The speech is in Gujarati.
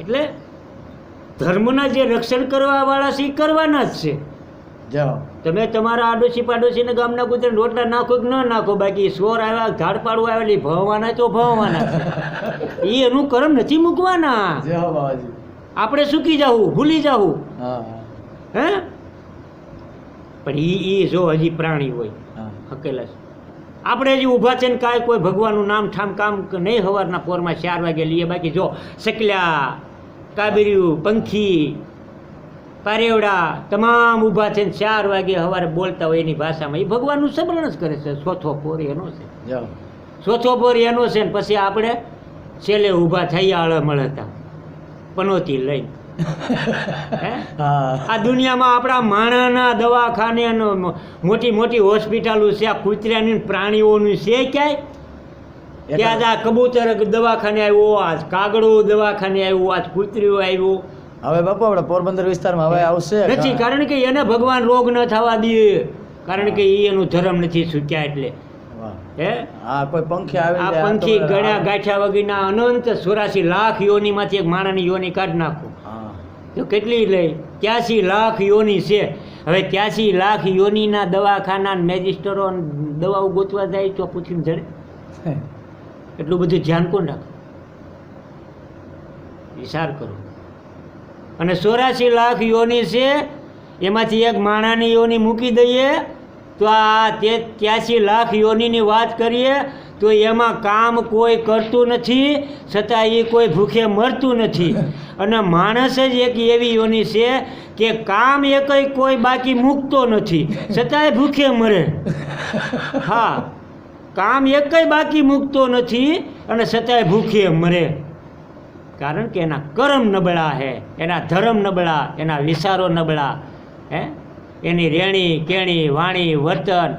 એટલે ધર્મના જે રક્ષણ કરવા વાળા છે એ કરવાના જ છે. જાઓ. તમે તમારા આડોશી પાડોશીને ગામના કૂતરાને રોટલા નાખો કે ન નાખો બાકી સ્વર આવ્યા ઝાડ પાડવા આવેલી ભવવાના તો ભવવાના એ એનું કર્મ નથી મૂકવાના. આપણે સૂકી જવું ભૂલી જવું હે પણ એ એ જો હજી પ્રાણી હોય હકેલા છે. આપણે હજી ઊભા છે ને કાંઈ કોઈ ભગવાનનું નામ ઠામ કામ નહીં સવારના પોરમાં ચાર વાગે લઈએ. બાકી જો સકલ્યા કાબર્યું પંખી પારેવડા તમામ ઊભા છે ને ચાર વાગે સવારે બોલતા હોય એની ભાષામાં. એ ભગવાનનું સમરણ જ કરે છે ચોથો પોર એનો છે. ચોથો પોર એનો છે ને પછી આપણે છેલ્લે ઊભા થઈ આળે મળતા પનોતી લઈ હા? આ દુનિયામાં આપણા માણાના દવાખાને મોટી મોટી હોસ્પિટલો છે આ કૂતરાની પ્રાણીઓનું છે ક્યાંય? જ આ કબૂતર દવાખાને આવ્યો આજ કાગડો દવાખાને આવ્યો આજ કૂતરીઓ આવ્યો. હવે બાપુ આપણે પોરબંદર વિસ્તારમાં હવે આવશે નથી કારણ કે એને ભગવાન રોગ ન થવા દે કારણ કે એ એનું ધર્મ નથી સૂક્યા એટલે. હે? આ કોઈ પંખી આવે આ પંખી ગળ્યા ગાંઠ્યા વગરના અનંત ચોરાસી લાખ યોનીમાંથી એક માણાની યોની કાઢ નાખો. તો કેટલી લઈ? ત્યાસી લાખ યોની છે. હવે ત્યાસી લાખ યોનીના દવાખાના મેજિસ્ટરો દવાઓ ગોતવા જાય તો પૂછીને જડે. એટલું બધું ધ્યાન કોણ રાખે? વિચાર કરો. અને ચોરાસી લાખ યોની છે, એમાંથી એક માણાની યોની મૂકી દઈએ, તો આ તે ત્યાસી લાખ યોનીની વાત કરીએ, તો એમાં કામ કોઈ કરતું નથી, છતાં એ કોઈ ભૂખે મરતું નથી. અને માણસ જ એક એવી યોની છે કે કામ એકય કોઈ બાકી મૂકતો નથી, છતાંય ભૂખે મરે. હા. કામ એકય બાકી મૂકતો નથી અને છતાંય ભૂખે મરે. કારણ કે એના કર્મ નબળા હે, એના ધર્મ નબળા, એના વિચારો નબળા, હે? એની રેણી, કેણી, વાણી, વર્તન.